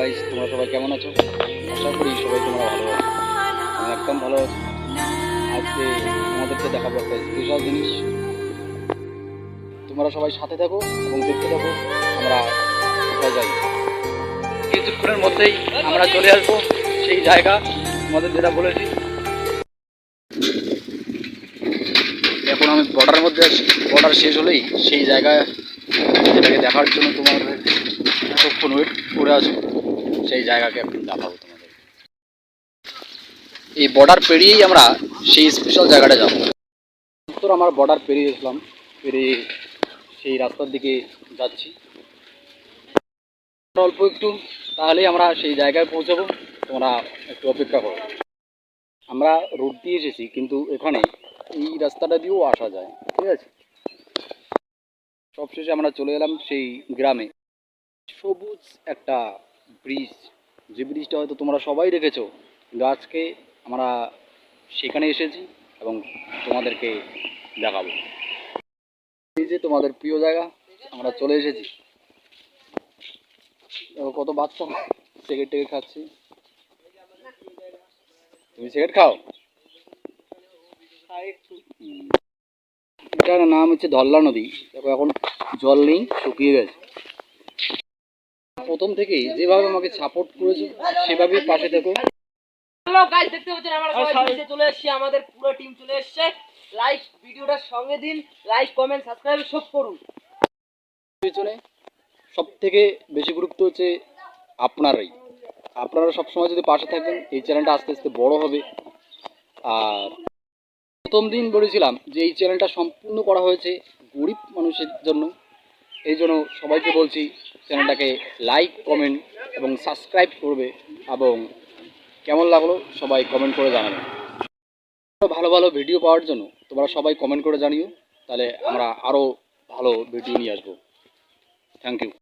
Guys তোমরা সবাই কেমন আছো? আশা করি সবাই তোমরা ভালো আছো। আমি একদম ভালো আছি। আজকে তোমাদেরকে দেখাবো একটা স্পেশাল জিনিস। তোমরা সবাই সাথে থাকো এবং দেখতে থাকো, আমরা কোথায় যাই। কিছুক্ষণের মধ্যেই আমরা চলে আসব সেই জায়গা। তোমাদের যেটা বলেছি। এখন আমি বর্ডারের মধ্যে আছি। বর্ডার শেষ হলেই সেই জায়গায় যেটাকে দেখার জন্য তোমাদের এতক্ষণ ওয়েট করে আছো সেই জায়গাকে একদিন দেখাবো তোমাদের এই বর্ডার পেরিয়েই আমরা সেই স্পেশাল জায়গাটা যাব। উত্তর আমার বর্ডার পেরিয়ে গেছিলাম পেরিয়ে সেই রাস্তার দিকে যাচ্ছি। অল্প একটু, তাহলেই আমরা সেই জায়গায় পৌঁছাবো। তোমরা একটু অপেক্ষা করো। আমরা রোড দিয়ে এসেছি, কিন্তু এখানে এই রাস্তাটা দিয়েও আসা যায়, ঠিক আছে? সবশেষে আমরা চলে এলাম সেই গ্রামে। সবুজ একটা ব্রিজ যে ব্রিজটা হয়তো তোমরা সবাই দেখেছ কিন্তু আজকে আমরা সেখানে এসেছি এবং তোমাদেরকে দেখাবো। এই যে তোমাদের প্রিয় জায়গা আমরা চলে এসেছি। কত বাচ্চা সিগারেট টেকে খাচ্ছি। তুমি সিগারেট খাও? হুম। এটার নাম হচ্ছে ধল্লা নদী। দেখো এখন জল নেই শুকিয়ে গেছে। প্রথম থেকেই যেভাবে আমাকে সাপোর্ট করেছ সেভাবেই পাশে থেকো। হ্যালো গাইস দেখতে পাচ্ছেন আমরা সবাই নিচে চলে এসেছি আমাদের পুরো টিম চলে এসেছে। লাইক ভিডিওটার সঙ্গে দিন লাইক কমেন্ট সাবস্ক্রাইব সব করুন। পেছনে সব থেকে বেশি গুরুত্ব হচ্ছে আপনারাই। আপনারা সবসময় যদি পাশে থাকবেন এই চ্যানেলটা আস্তে আস্তে বড় হবে। আর প্রথম দিন বলেছিলাম যে এই চ্যানেলটা সম্পূর্ণ করা হয়েছে গরিব মানুষের জন্য। এই জন্য সবাইকে বলছি চ্যানেলটাকে লাইক কমেন্ট এবং সাবস্ক্রাইব করবে এবং কেমন লাগল সবাই কমেন্ট করে জানাবে। ভালো ভালো ভিডিও পাওয়ার জন্য তোমরা সবাই কমেন্ট করে জানিও, তাহলে আমরা আরও ভালো ভিডিও নিয়ে আসব। Thank you